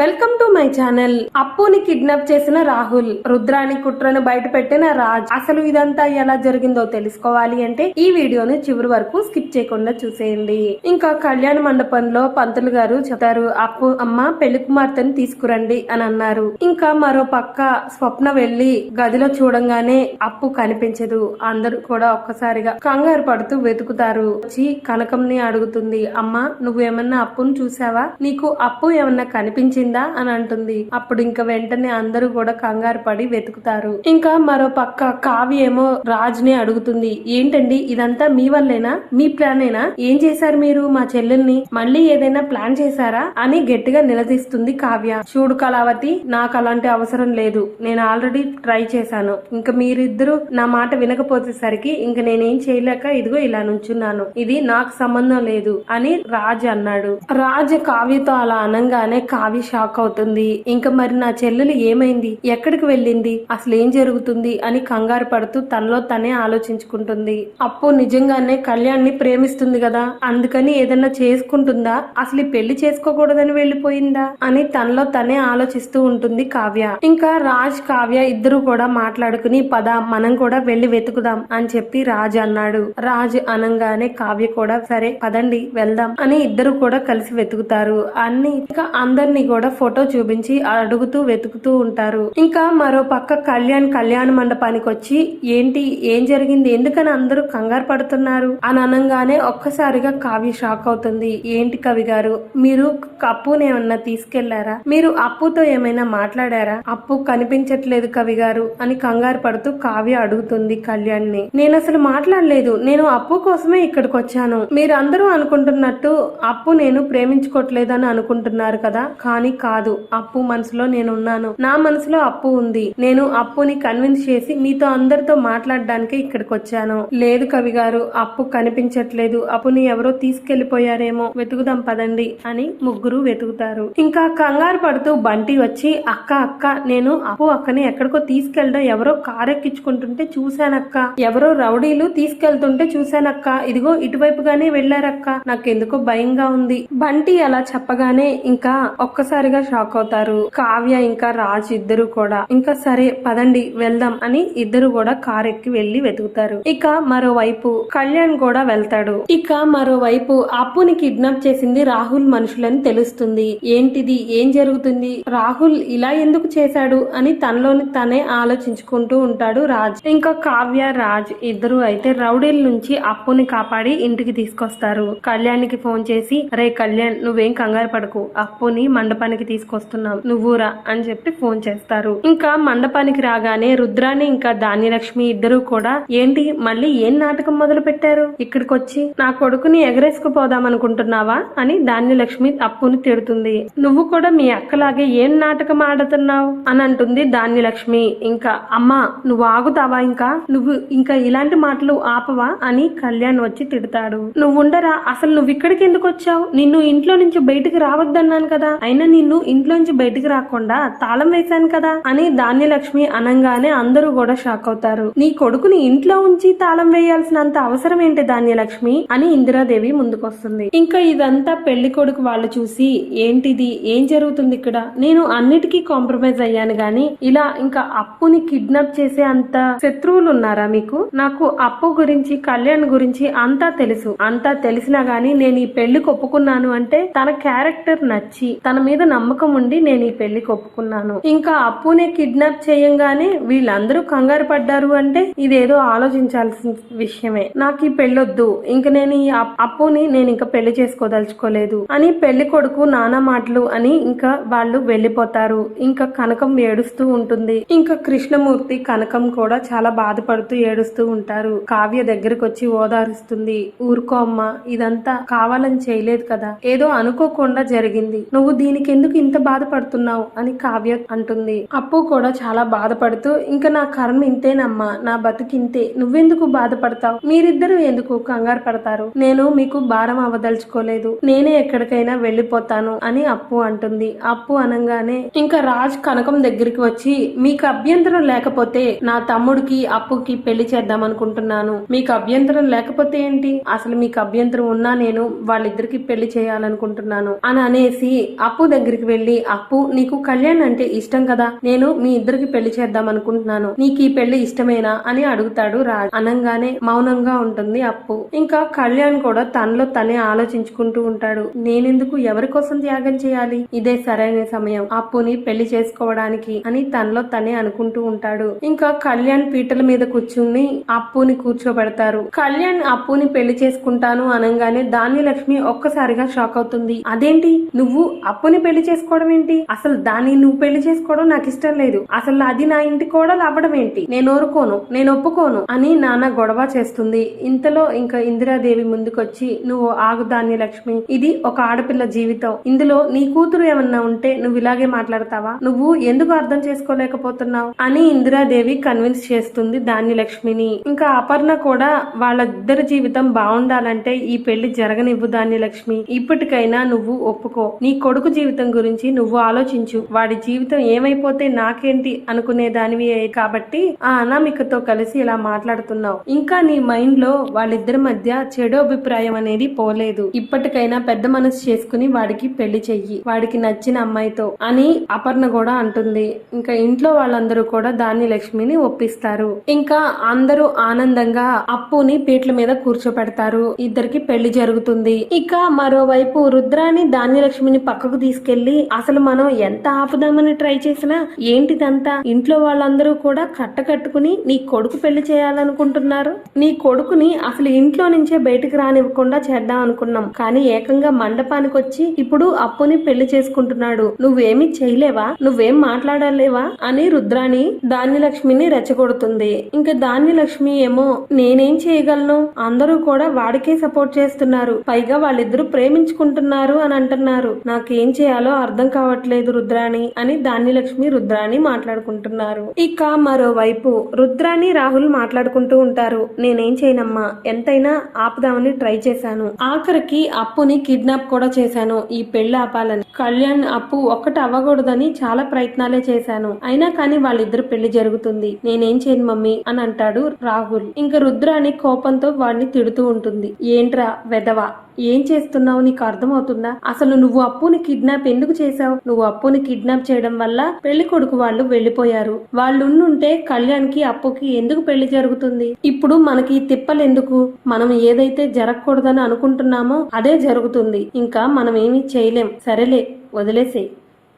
Welcome to my channel. అప్పుని kidnap చేసిన రాహుల్ రుద్రాని కుట్రను బయట పెట్టిన రాజ్ అసలు ఇదంతా ఎలా జరిగిందో తెలుసుకోవాలి అంటే ఈ వీడియోని చివరి వరకు స్కిప్ చేయకుండా చూసేయండి. ఇంకా కళ్యాణ మండపంలో పంతులు గారు చెప్తారు అప్పు అమ్మ పెళ్ళి కుమార్తెను తీసుకురండి అని అన్నారు. ఇంకా మరో పక్క స్వప్న వెళ్ళి గదిలో చూడంగానే అప్పు కనిపించదు. అందరూ కూడా ఒక్కసారిగా కంగారు పడుతూ వెతుకుతారు. వచ్చి కనకంని అడుగుతుంది అమ్మ నువ్వేమన్నా అప్పును చూసావా? నీకు అప్పు ఏమన్నా కనిపించింది? అని అంటుంది. అప్పుడు ఇంకా వెంటనే అందరూ కూడా కంగారు పడి వెతుకుతారు. ఇంకా మరో పక్క కావ్య ఏమో రాజ్ని అడుగుతుంది. ఏంటండి ఇదంతా మీ వల్లేనా? మీ ప్లానేనా? ఏం చేశారు మీరు మా చెల్లెల్ని? మళ్ళీ ఏదైనా ప్లాన్ చేశారా? అని గట్టిగా నిలదీస్తుంది కావ్య. చూడు కళావతి నాకు అలాంటి అవసరం లేదు. నేను ఆల్రెడీ ట్రై చేశాను. ఇంకా మీరిద్దరూ నా మాట వినకపోతేసరికి ఇంక నేనేం చేయలేక ఇదిగో ఇలా నుంచున్నాను. ఇది నాకు సంబంధం లేదు అని రాజ్ అన్నాడు. రాజ్ కావ్యతో అలా అనంగానే కావ్య షాక్ అవుతుంది. ఇంకా మరి నా చెల్లెలు ఏమైంది? ఎక్కడికి వెళ్ళింది? అసలు ఏం జరుగుతుంది? అని కంగారు పడుతూ తనలో తనే ఆలోచించుకుంటుంది. అప్పు నిజంగానే కళ్యాణ్ని ప్రేమిస్తుంది కదా? అందుకని ఏదన్నా చేసుకుంటుందా? అసలు పెళ్ళి చేసుకోకూడదని వెళ్ళిపోయిందా? అని తనలో తనే ఆలోచిస్తూ ఉంటుంది కావ్య. ఇంకా రాజ్ కావ్య ఇద్దరు కూడా మాట్లాడుకుని పద మనం కూడా వెళ్ళి వెతుకుదాం అని చెప్పి రాజ్ అన్నాడు. రాజ్ అనంగానే కావ్య కూడా సరే పదండి వెళ్దాం అని ఇద్దరు కూడా కలిసి వెతుకుతారు. అన్ని ఇంకా అందరినీ కూడా ఫోటో చూపించి అడుగుతూ వెతుకుతూ ఉంటారు. ఇంకా మరో పక్క కళ్యాణ్ కళ్యాణ మండపానికి వచ్చి ఏంటి ఏం జరిగింది? ఎందుకని అందరూ కంగారు పడుతున్నారు? అని అనగానే ఒక్కసారిగా కావ్య షాక్ అవుతుంది. ఏంటి కవి గారు మీరు అప్పుని ఏమన్నా తీసుకెళ్ళారా? మీరు అప్పుతో ఏమైనా మాట్లాడారా? అప్పు కనిపించట్లేదు కవి గారు అని కంగారు పడుతూ కావ్య అడుగుతుంది కళ్యాణ్ని నేను అసలు మాట్లాడలేదు. నేను అప్పు కోసమే ఇక్కడికి వచ్చాను మీరు అందరూ అనుకుంటున్నట్టు అప్పు నేను ప్రేమించుకోవట్లేదని అనుకుంటున్నారు కదా? కానీ కాదు. అప్పు మనసులో నేను ఉన్నాను నా మనసులో అప్పు ఉంది. నేను అప్పుని కన్విన్స్ చేసి మీతో అందరితో మాట్లాడడానికి ఇక్కడికి వచ్చాను లేదు కవి గారు అప్పు కనిపించట్లేదు. అప్పుని ఎవరో తీసుకెళ్ళిపోయారేమో వెతుకుదాం పదండి అని ముగ్గురు వెతుకుతారు. ఇంకా కంగారు పడుతూ బంటి వచ్చి అక్క అక్క నేను అప్పు అక్కని ఎక్కడికో తీసుకెళ్ళడం ఎవరో కారెక్కించుకుంటుంటే చూశానక్క. ఎవరో రౌడీలు తీసుకెళ్తుంటే చూశానక్క. ఇదిగో ఇటువైపుగానే వెళ్ళారక్క నాకెందుకో భయంగా ఉంది. బంటి అలా చెప్పగానే ఇంకా ఒక్కసారి ఒక్కసారిగా షాక్ అవుతారు. కావ్య ఇంకా రాజ్ ఇద్దరు కూడా. ఇంకా సరే పదండి వెళ్దాం అని ఇద్దరు కూడా కార్ ఎక్కి వెళ్ళి వెతుకుతారు. ఇక మరోవైపు కళ్యాణ్ కూడా వెళ్తాడు. ఇక మరోవైపు అప్పుని కిడ్నాప్ చేసింది రాహుల్ మనుషులని తెలుస్తుంది. ఏంటిది? ఏం జరుగుతుంది? రాహుల్ ఇలా ఎందుకు చేశాడు అని తనలోని తనే ఆలోచించుకుంటూ ఉంటాడు రాజ్. ఇంకా కావ్య రాజ్ ఇద్దరు అయితే రౌడీల నుంచి అప్పుని కాపాడి ఇంటికి తీసుకొస్తారు. కళ్యాణ్కి ఫోన్ చేసి రే కళ్యాణ్ నువ్వేం కంగారు పడకు. అప్పుని మండపానికి తీసుకొస్తున్నాం. నువ్వురా అని చెప్పి ఫోన్ చేస్తారు. ఇంకా మండపానికి రాగానే రుద్రాని ఇంకా ధాన్యలక్ష్మి ఇద్దరు కూడా ఏంటి? మళ్ళీ ఏం నాటకం మొదలు పెట్టారు? ఇక్కడికి వచ్చి నా కొడుకుని ఎగరేసుకుపోదాం అనుకుంటున్నావా? అని ధాన్యలక్ష్మి అప్పుని తిడుతుంది. నువ్వు కూడా మీ అక్కలాగే ఏం నాటకం ఆడుతున్నావు? అని అంటుంది ధాన్యలక్ష్మి. ఇంకా అమ్మా నువ్వు ఆగుతావా ఇంకా? నువ్వు ఇంకా ఇలాంటి మాటలు ఆపవా? అని కళ్యాణ్ వచ్చి తిడతాడు. నువ్వు ఉండరా? అసలు నువ్వు ఇక్కడికి ఎందుకు వచ్చావు? నిన్ను ఇంట్లో నుంచి బయటకు రావద్దన్నాను కదా. అయినా నిన్ను ఇంట్లో నుంచి బయటికి రాకుండా తాళం వేశాను కదా అని ధాన్యలక్ష్మి అనంగానే అందరూ కూడా షాక్ అవుతారు. నీ కొడుకుని ఇంట్లో ఉంచి తాళం వేయాల్సినంత అవసరం ఏంటి ధాన్యలక్ష్మి? అని ఇందిరాదేవి ముందుకొస్తుంది. ఇంకా ఇదంతా పెళ్ళి కొడుకు వాళ్ళు చూసి ఏంటిది? ఏం జరుగుతుంది ఇక్కడ? నేను అన్నిటికీ కాంప్రమైజ్ అయ్యాను గాని ఇలా ఇంకా అప్పుని కిడ్నాప్ చేసే అంత శత్రువులు ఉన్నారా మీకు? నాకు అప్పు గురించి కళ్యాణ్ గురించి అంతా తెలుసు. అంతా తెలిసినా గానీ నేను ఈ పెళ్ళికి ఒప్పుకున్నాను అంటే తన క్యారెక్టర్ నచ్చి తన మీద నమ్మకం ఉండి నేను ఈ పెళ్ళి ఒప్పుకున్నాను ఇంకా అప్పునే కిడ్నాప్ చేయంగానే వీళ్ళందరూ కంగారు పడ్డారు అంటే ఇదేదో ఆలోచించాల్సిన విషయమే. నాకు ఈ పెళ్ళొద్దు. ఇంక నేను ఈ అప్- అప్పుని నేను ఇంకా పెళ్ళి చేసుకోదలుచుకోలేదు. అని పెళ్ళి కొడుకు నానా మాటలు అని ఇంకా వాళ్ళు వెళ్ళిపోతారు. ఇంకా కనకం ఏడుస్తూ ఉంటుంది. ఇంకా కృష్ణమూర్తి కనకం కూడా చాలా బాధపడుతూ ఏడుస్తూ ఉంటారు. కావ్య దగ్గరకు వచ్చి ఓదారుస్తుంది. ఊరుకో అమ్మ ఇదంతా కావాలని చేయలేదు కదా. ఏదో అనుకోకుండా జరిగింది. నువ్వు దీనికి ఎందుకు ఇంత బాధపడుతున్నావు అని కావ్య అంటుంది. అప్పు కూడా చాలా బాధపడుతూ ఇంకా నా కర్మ ఇంతేనమ్మా నా బతుకు ఇంతే. నువ్వెందుకు బాధపడతావు? మీరిద్దరూ ఎందుకు కంగారు పడతారు? నేను మీకు భారం అవ్వదలుచుకోలేదు నేనే ఎక్కడికైనా వెళ్ళిపోతాను అని అప్పు అంటుంది. అప్పు అనగానే ఇంకా రాజ్ కనకం దగ్గరికి వచ్చి మీకు అభ్యంతరం లేకపోతే నా తమ్ముడికి అప్పుకి పెళ్ళి చేద్దాం అనుకుంటున్నాను. మీకు అభ్యంతరం లేకపోతే ఏంటి? అసలు మీకు అభ్యంతరం ఉన్నా నేను వాళ్ళిద్దరికి పెళ్ళి చేయాలనుకుంటున్నాను అని అనేసి అప్పు దగ్గర దగ్గరికి వెళ్ళి అప్పు నీకు కళ్యాణ్ అంటే ఇష్టం కదా నేను మీ ఇద్దరికి పెళ్ళి చేద్దాం అనుకుంటున్నాను నీకు ఈ పెళ్ళి ఇష్టమేనా? అని అడుగుతాడు రాజ్. అనంగానే మౌనంగా ఉంటుంది అప్పు. ఇంకా కళ్యాణ్ కూడా తనలో తనే ఆలోచించుకుంటూ ఉంటాడు. నేనెందుకు ఎవరి కోసం త్యాగం చేయాలి? ఇదే సరైన సమయం. అప్పుని పెళ్ళి చేసుకోవడానికి అని తనలో తనే అనుకుంటూ ఉంటాడు. ఇంకా కళ్యాణ్ పీటల మీద కూర్చుని అప్పుని కూర్చోబెడతారు. కళ్యాణ్ అప్పుని పెళ్ళి చేసుకుంటాను అనగానే ధాన్యలక్ష్మి ఒక్కసారిగా షాక్ అవుతుంది. అదేంటి? నువ్వు అప్పుని పెళ్ళి చేసుకోవడం ఏంటి? అసలు దాన్ని నువ్వు పెళ్ళి చేసుకోవడం నాకు ఇష్టం లేదు. అసలు అది నా ఇంటి కోడలు అవ్వడం ఏంటి? నేను ఓరుకోను నేను ఒప్పుకోను అని నాన్న గొడవ చేస్తుంది. ఇంతలో ఇంకా ఇందిరాదేవి ముందుకొచ్చి నువ్వు ఆగు ధాన్యలక్ష్మి ఇది ఒక ఆడపిల్ల జీవితం. ఇందులో నీ కూతురు ఏమన్నా ఉంటే నువ్వు ఇలాగే మాట్లాడతావా? నువ్వు ఎందుకు అర్థం చేసుకోలేకపోతున్నావు? అని ఇందిరాదేవి కన్విన్స్ చేస్తుంది ధాన్యలక్ష్మిని ఇంకా అపర్ణ కూడా వాళ్ళిద్దరి జీవితం బాగుండాలంటే ఈ పెళ్ళి జరగనివ్వు ధాన్యలక్ష్మి ఇప్పటికైనా నువ్వు ఒప్పుకో. నీ కొడుకు జీవితం గురించి నువ్వు ఆలోచించు. వాడి జీవితం ఏమైపోతే నాకేంటి అనుకునే దానివి కాబట్టి ఆ అనామికతో కలిసి ఇలా మాట్లాడుతున్నావు. ఇంకా నీ మైండ్లో వాళ్ళిద్దరి మధ్య చెడు అభిప్రాయం అనేది పోలేదు. ఇప్పటికైనా పెద్ద మనసు చేసుకుని వాడికి పెళ్ళి చెయ్యి. వాడికి నచ్చిన అమ్మాయితో అని అపర్ణ కూడా అంటుంది. ఇంకా ఇంట్లో వాళ్ళందరూ కూడా ధాన్యలక్ష్మిని ఒప్పిస్తారు. ఇంకా అందరూ ఆనందంగా అప్పుని పీట్ల మీద కూర్చోపెడతారు. ఇద్దరికి పెళ్ళి జరుగుతుంది. ఇక మరోవైపు రుద్రాని ధాన్యలక్ష్మిని పక్కకు తీసుకెళ్ళి అసలు మనం ఎంత ఆపుదామని ట్రై చేసినా ఏంటిదంతా ఇంట్లో వాళ్ళందరూ కూడా కట్టకట్టుకుని నీ కొడుకు పెళ్ళి చేయాలనుకుంటున్నారు? నీ కొడుకుని అసలు ఇంట్లో నుంచే బయటకు రానివ్వకుండా చేద్దాం అనుకున్నాం. కానీ ఏకంగా మండపానికి వచ్చి ఇప్పుడు అప్పుని పెళ్ళి చేసుకుంటున్నాడు. నువ్వేమి చేయలేవా? నువ్వేం మాట్లాడలేవా? అని రుద్రాణి ధాన్యలక్ష్మిని రెచ్చగొడుతుంది. ఇంకా ధాన్యలక్ష్మి ఏమో నేనేం చేయగలను? అందరూ కూడా వాడికే సపోర్ట్ చేస్తున్నారు. పైగా వాళ్ళిద్దరూ ప్రేమించుకుంటున్నారు అని అంటున్నారు. నాకేం చేయాలి? అర్థం కావట్లేదు రుద్రాణి అని ధాన్యలక్ష్మి రుద్రాణి మాట్లాడుకుంటున్నారు. ఇక మరోవైపు రుద్రాణి రాహుల్ మాట్లాడుకుంటూ ఉంటారు. నేనేం చేయనమ్మా? ఎంతైనా ఆపుదామని ట్రై చేశాను. ఆఖరికి అప్పుని కిడ్నాప్ కూడా చేశాను ఈ పెళ్ళి ఆపాలని. కళ్యాణ్ అప్పు ఒక్కటి అవ్వకూడదని చాలా ప్రయత్నాలే చేశాను. అయినా కానీ వాళ్ళిద్దరు పెళ్ళి జరుగుతుంది. నేనేం చేయను మమ్మీ? అని అంటాడు రాహుల్. ఇంకా రుద్రాణి కోపంతో వాడిని తిడుతూ ఉంటుంది. ఏంట్రా వెదవా ఏం చేస్తున్నావు? నీకు అర్థమవుతుందా? అసలు నువ్వు అప్పుని కిడ్నాప్ ఎందుకు చేశావు? నువ్వు అప్పుని కిడ్నాప్ చేయడం వల్ల పెళ్ళి కొడుకు వాళ్ళు వెళ్ళిపోయారు వాళ్ళు ఉండుంటే కళ్యాణ్కి అప్పుకి ఎందుకు పెళ్ళి జరుగుతుంది? ఇప్పుడు మనకి తిప్పలు ఎందుకు మనం ఏదైతే జరగకూడదని అనుకుంటున్నామో అదే జరుగుతుంది. ఇంకా మనం ఏమీ చేయలేం. సరేలే వదిలేసేయ్.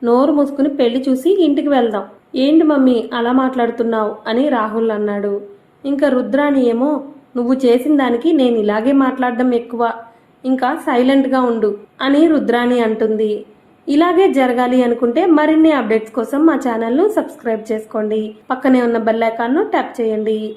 నోరు మూసుకుని పెళ్ళి చూసి ఇంటికి వెళ్దాం. ఏంటి మమ్మీ అలా మాట్లాడుతున్నావు? అని రాహుల్ అన్నాడు. ఇంకా రుద్రాని ఏమో నువ్వు చేసిన దానికి నేను ఇలాగే మాట్లాడడం ఎక్కువ. ఇంకా సైలెంట్గా ఉండు అని రుద్రాణి అంటుంది. ఇలాగే జరగాలి అనుకుంటే మరిన్ని అప్డేట్స్ కోసం మా ఛానల్ను సబ్స్క్రైబ్ చేసుకోండి. పక్కనే ఉన్న బెల్ ఐకాన్ను ట్యాప్ చేయండి.